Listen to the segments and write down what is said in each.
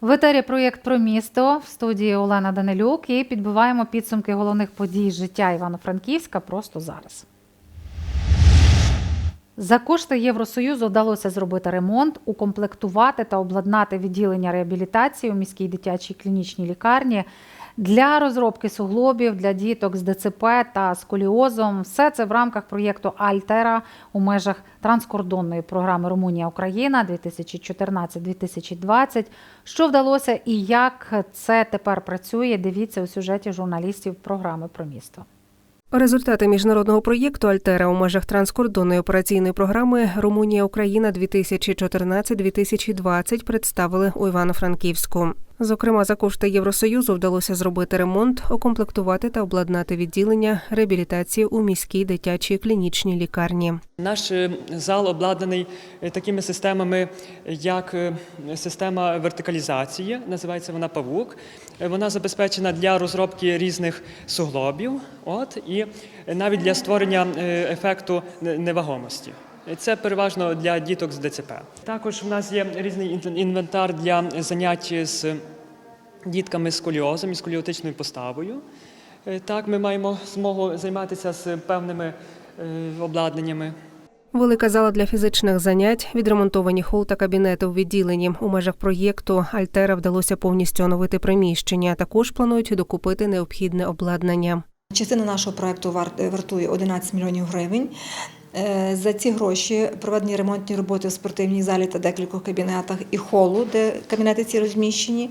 В етері проєкт про місто. В студії Олена Данилюк. І підбиваємо підсумки головних подій життя Івано-Франківська просто зараз. За кошти Євросоюзу вдалося зробити ремонт, укомплектувати та обладнати відділення реабілітації у міській дитячій клінічній лікарні для розробки суглобів для діток з ДЦП та сколіозом. Все це в рамках проєкту Альтера у межах транскордонної програми Румунія Україна 2014-2020. Що вдалося і як це тепер працює? Дивіться у сюжеті журналістів програми про місто. Результати міжнародного проєкту Альтера у межах транскордонної операційної програми Румунія Україна 2014-2020 представили у Івано-Франківську. Зокрема, за кошти Євросоюзу вдалося зробити ремонт, укомплектувати та обладнати відділення реабілітації у міській дитячій клінічній лікарні. Наш е, зал обладнаний е, такими системами, як е, система вертикалізації, називається вона павук. Вона забезпечена для розробки різних суглобів, от і навіть для створення ефекту невагомості. Це переважно для діток з ДЦП. Також в нас є різний інвентар для занять з дітками з сколіозом і сколіотичною поставою. Е, Так, ми маємо змогу займатися з певними е, обладнаннями. Велика зала для фізичних занять, відремонтовані хол та кабінети у відділенні. У межах проєкту Альтера вдалося повністю оновити приміщення. Також планують докупити необхідне обладнання. Частина нашого проекту вар- вартує 11 мільйонів гривень. Е, За ці гроші проведені ремонтні роботи в спортивній залі та декількох кабінетах і холу, де кабінети ці розміщені,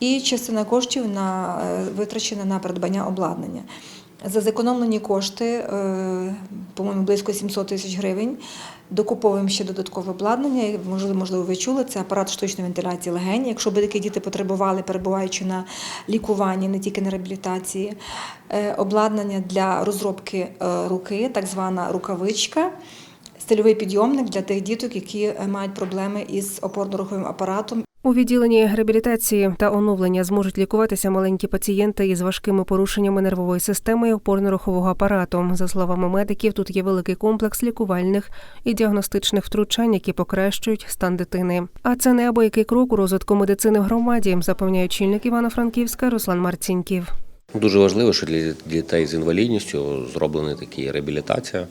і частина коштів на, е, витрачена на придбання обладнання. За зекономлені кошти, е, по-моєму, близько 700 тисяч гривень. Докуповуємо ще додаткове обладнання. Можливо, можливо, ви чули, це апарат штучної вентиляції легень. Якщо би такі діти потребували, перебуваючи на лікуванні, не тільки на реабілітації, Е, обладнання для розробки е, руки, так звана рукавичка. Стильовий підйомник для тих діток, які мають проблеми із опорно-руховим апаратом У відділенні реабілітації та оновлення зможуть лікуватися маленькі пацієнти із важкими порушеннями нервової системи і опорно-рухового апарату. За словами медиків, тут є великий комплекс лікувальних і діагностичних втручань, які покращують стан дитини. А це неабиякий крок у розвитку медицини в громаді, запевняє чільник Івано-Франківська Руслан Марціньків. Дуже важливо, що для дітей з інвалідністю зроблена такі реабілітація,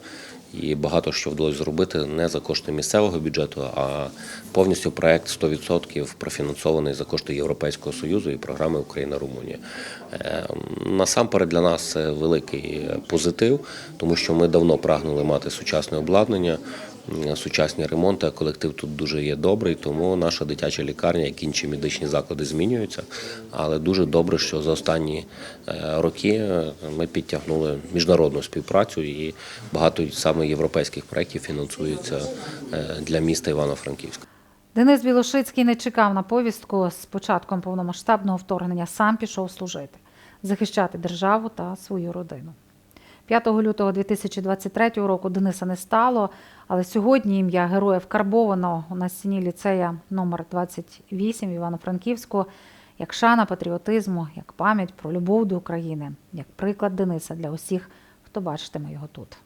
і багато що вдалося зробити не за кошти місцевого бюджету, а повністю проект 100% профінансований за кошти Європейського союзу і програми Україна-Румунія. Е, Насамперед для нас це великий позитив, тому що ми давно прагнули мати сучасне обладнання. М, Сучасні ремонти, а колектив тут дуже є добрий, тому наша дитяча лікарня, як інші медичні заклади, змінюються. Але дуже добре, що за останні е, роки е, ми підтягнули міжнародну співпрацю і багато саме європейських проєктів фінансується е, для міста Івано-Франківська. Денис Білошицький не чекав на повістку. З початком повномасштабного вторгнення сам пішов служити, захищати державу та свою родину. 5 лютого 2023 року Дениса не стало, але сьогодні ім'я героя вкарбовано на стіні ліцея номер 28 в Івано-Франківського як шана патріотизму, як пам'ять про любов до України, як приклад Дениса для усіх, хто бачитиме його тут.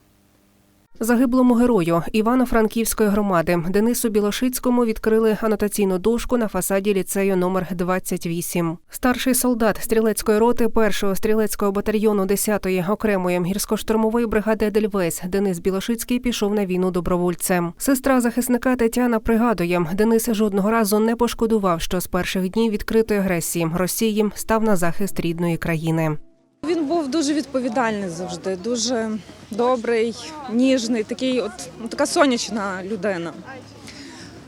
Загиблому герою Івано-Франківської громади Денису Білошицькому відкрили анотаційну дошку на фасаді ліцею номер 28. Старший солдат стрілецької роти першого стрілецького батальйону 10-ї окремої гірсько-штурмової бригади Едельвейс Денис Білошицький пішов на війну добровольцем. Сестра захисника Тетяна пригадує, Денис жодного разу не пошкодував, що з перших днів відкритої агресії Росії став на захист рідної країни. Він був дуже відповідальний завжди, дуже добрий, ніжний, такий, от ну, така сонячна людина.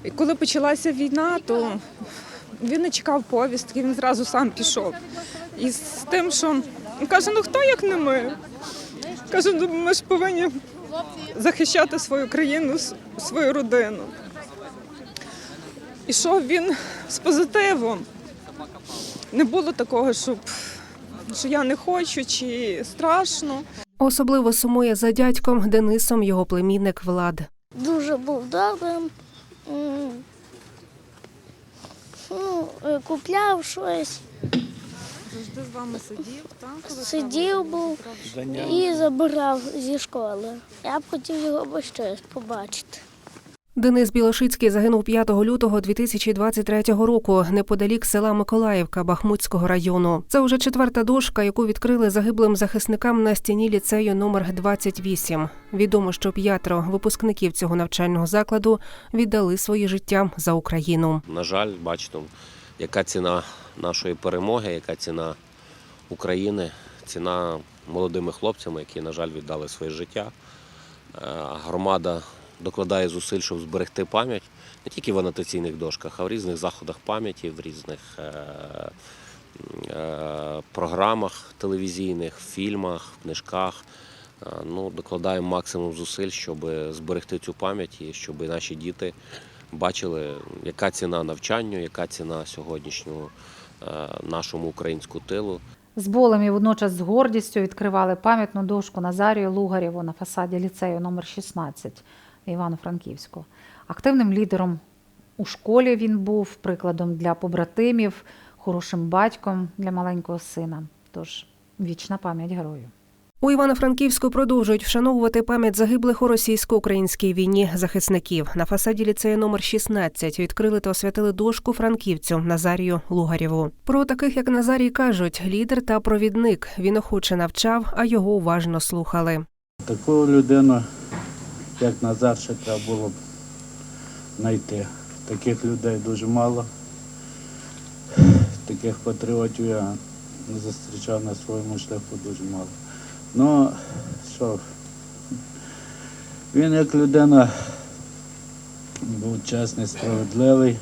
І коли почалася війна, то він не чекав повістки, він зразу сам пішов. І з тим, що каже, ну хто як не ми? Каже, ну ми ж повинні захищати свою країну, свою родину. Ішов він з позитивом. Не було такого, щоб що я не хочу чи страшно. Особливо сумує за дядьком Денисом його племінник Влад. дуже був добрим. Ну, е, купляв щось, Завжди з вами сидів, так? сидів був і забирав зі школи. Я б хотів його ще побачити. Денис Білошицький загинув 5 лютого 2023 року неподалік села Миколаївка Бахмутського району. Це вже четверта дошка, яку відкрили загиблим захисникам на стіні ліцею номер 28. Відомо, що п'ятеро випускників цього навчального закладу віддали своє життя за Україну. На жаль, бачите, яка ціна нашої перемоги, яка ціна України, ціна молодими хлопцями, які, на жаль, віддали своє життя. Е, Громада докладає зусиль, щоб зберегти пам'ять не тільки в анотаційних дошках, а в різних заходах пам'яті, в різних е, е, програмах телевізійних, фільмах, книжках. Е, Ну, докладаємо максимум зусиль, щоб зберегти цю пам'ять і щоб наші діти бачили, яка ціна навчанню, яка ціна сьогоднішнього нашому українському тилу. З болем і водночас з гордістю відкривали пам'ятну дошку Назарію Лугарєву на фасаді ліцею номер 16 Івано-Франківську. Активним лідером у школі він був прикладом для побратимів, хорошим батьком для маленького сина. Тож вічна пам'ять герою. У Івано-Франківську продовжують вшановувати пам'ять загиблих у російсько-українській війні захисників. На фасаді ліцею номер 16 відкрили та освятили дошку франківцю Назарію Лугарєву. Про таких як Назарій кажуть, лідер та провідник. Він охоче навчав, а його уважно слухали. Таку людину, як Назар, ще треба було б знайти. Таких людей дуже мало. Таких патріотів я зустрічав на своєму шляху дуже мало. Ну, що, він як людина був чесний, справедливий,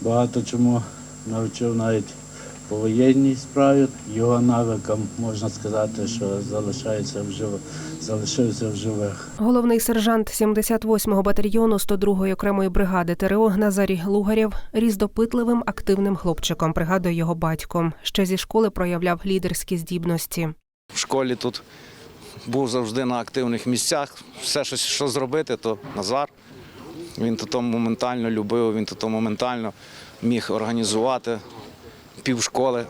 багато чому навчив навіть по воєнній справі. Його навикам можна сказати, що залишається в жив... залишився в живих. Головний сержант 78-го батальйону 102-ї окремої бригади ТРО Назарій Лугарєв ріс допитливим активним хлопчиком. Пригадує його батько. Ще зі школи проявляв лідерські здібності. в школі тут був завжди на активних місцях. Все, що, що зробити, то Назар. Він то, моментально любив, він то, то моментально міг організувати півшколи.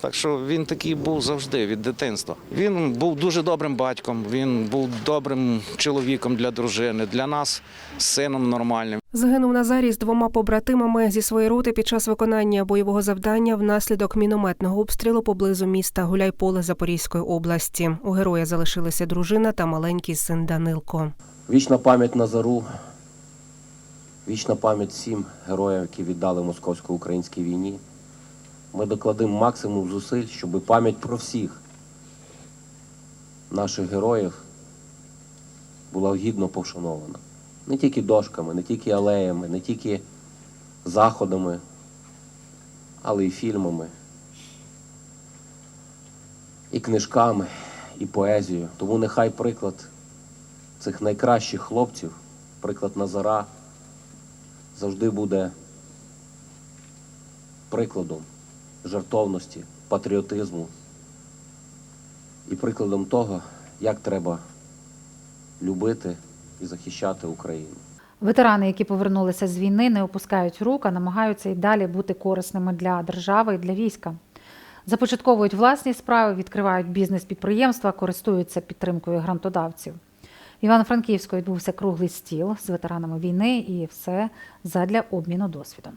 Так що він такий був завжди від дитинства. Він був дуже добрим батьком, він був добрим чоловіком для дружини, для нас сином нормальним. Загинув Назарій з двома побратимами зі своєї роти під час виконання бойового завдання внаслідок мінометного обстрілу поблизу міста Гуляйполе Запорізької області. У героя залишилися дружина та маленький син Данилко. Вічна пам'ять Назару, вічна пам'ять всім героям, які віддали московсько-українській війні. Ми докладемо максимум зусиль, щоб пам'ять про всіх наших героїв була гідно повшанована. Не тільки дошками, не тільки алеями, не тільки заходами, але й фільмами, і книжками, і поезією. Тому нехай приклад цих найкращих хлопців, приклад Назара, завжди буде прикладом жертовності, патріотизму і прикладом того, як треба любити і захищати Україну. Ветерани, які повернулися з війни, не опускають рук, а намагаються і далі бути корисними для держави і для війська. Започатковують власні справи, відкривають бізнес-підприємства, користуються підтримкою грантодавців. В Івано-Франківську відбувся круглий стіл з ветеранами війни і все задля обміну досвідом.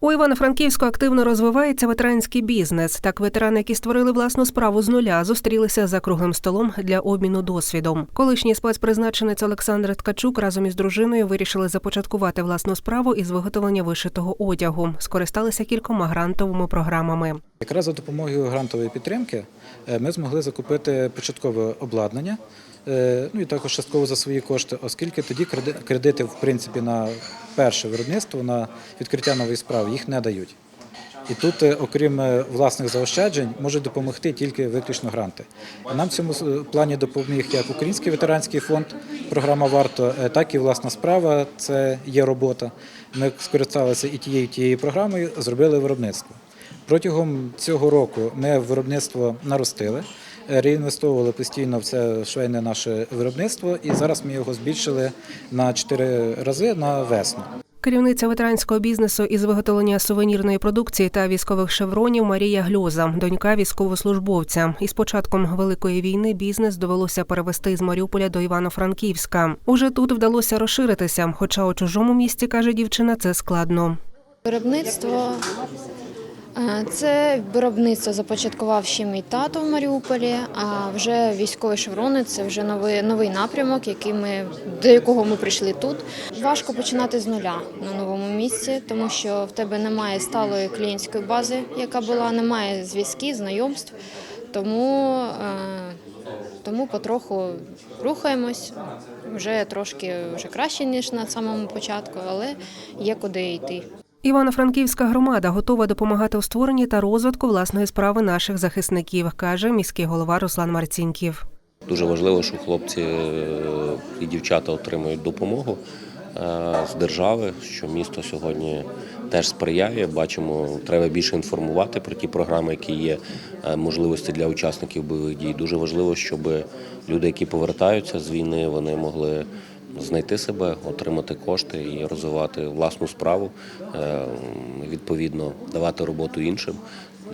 У Івано-Франківську активно розвивається ветеранський бізнес. Так, ветерани, які створили власну справу з нуля, зустрілися за круглим столом для обміну досвідом. Колишній спецпризначенець Олександр Ткачук разом із дружиною вирішили започаткувати власну справу із виготовлення вишитого одягу. Скористалися кількома грантовими програмами. Якраз за допомогою грантової підтримки е, ми змогли закупити початкове обладнання, ну і також частково за свої кошти, оскільки тоді кредити, в принципі, на перше виробництво, на відкриття нової справи їх не дають. І тут, е, окрім е, власних заощаджень, можуть допомогти тільки виключно гранти. Нам в цьому е, плані допоміг як Український ветеранський фонд, програма Варто, е, так і власна справа. Це є робота. Ми скористалися і тією, і тією програмою, зробили виробництво. Протягом цього року ми виробництво наростили, е, реінвестовували постійно в це швейне наше виробництво, і зараз ми його збільшили на 4 рази на весну. Керівниця ветеранського бізнесу із виготовлення сувенірної продукції та військових шевронів Марія Гльоза, донька військовослужбовця. Із початком великої війни бізнес довелося перевести з Маріуполя до Івано-Франківська. Уже тут вдалося розширитися, хоча у чужому місті каже дівчина, це складно. Виробництво це виробництво започаткував ще мій тато в Маріуполі, а вже військові шеврони це вже новий, новий напрямок, який ми, до якого ми прийшли тут. Важко починати з нуля на новому місці, тому що в тебе немає сталої клієнтської бази, яка була, немає зв'язків, знайомств. Тому, е, тому потроху рухаємось. Вже трошки вже краще, ніж на самому початку, але є куди йти. Івано-Франківська громада готова допомагати у створенні та розвитку власної справи наших захисників, каже міський голова Руслан Марцінків. Дуже важливо, що хлопці е, і дівчата отримують допомогу е, з держави, що місто сьогодні теж сприяє. Бачимо, треба більше інформувати про ті програми, які є е, можливості для учасників бойових дій. Дуже важливо, щоб люди, які повертаються з війни, вони могли знайти себе, отримати кошти і розвивати власну справу, е, відповідно давати роботу іншим.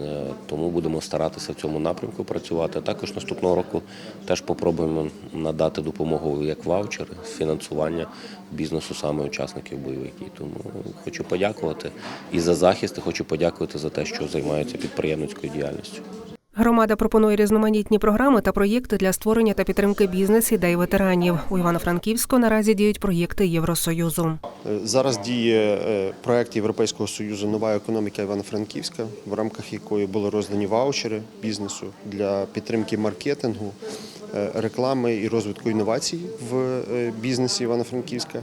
Е, Тому будемо старатися в цьому напрямку працювати. Також наступного року теж попробуємо надати допомогу як ваучери, фінансування бізнесу саме учасників бойових дій. Тому хочу подякувати і за захист, і хочу подякувати за те, що займаються підприємницькою діяльністю. Громада пропонує різноманітні програми та проєкти для створення та підтримки бізнес-ідей ветеранів. У Івано-Франківську наразі діють проєкти Євросоюзу. Зараз діє е, проект Європейського союзу Нова економіка Івано-Франківська, в рамках якої були роздані ваучери бізнесу для підтримки маркетингу, е, реклами і розвитку інновацій в е, бізнесі Івано-Франківська.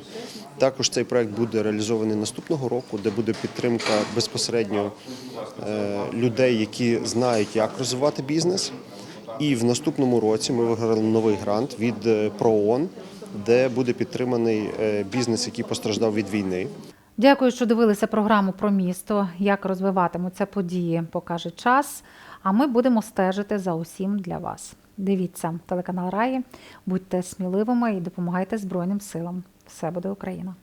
Також цей проект буде реалізований наступного року, де буде підтримка безпосередньо е, людей, які знають, як розвивати бізнес. І в наступному році ми виграли новий грант від е, ПРООН, де буде підтриманий е, бізнес, який постраждав від війни. Дякую, що дивилися програму про місто. Як розвиватимуться події, покаже час. А ми будемо стежити за усім для вас. Дивіться телеканал Раї, будьте сміливими і допомагайте Збройним силам. Все буде Україна!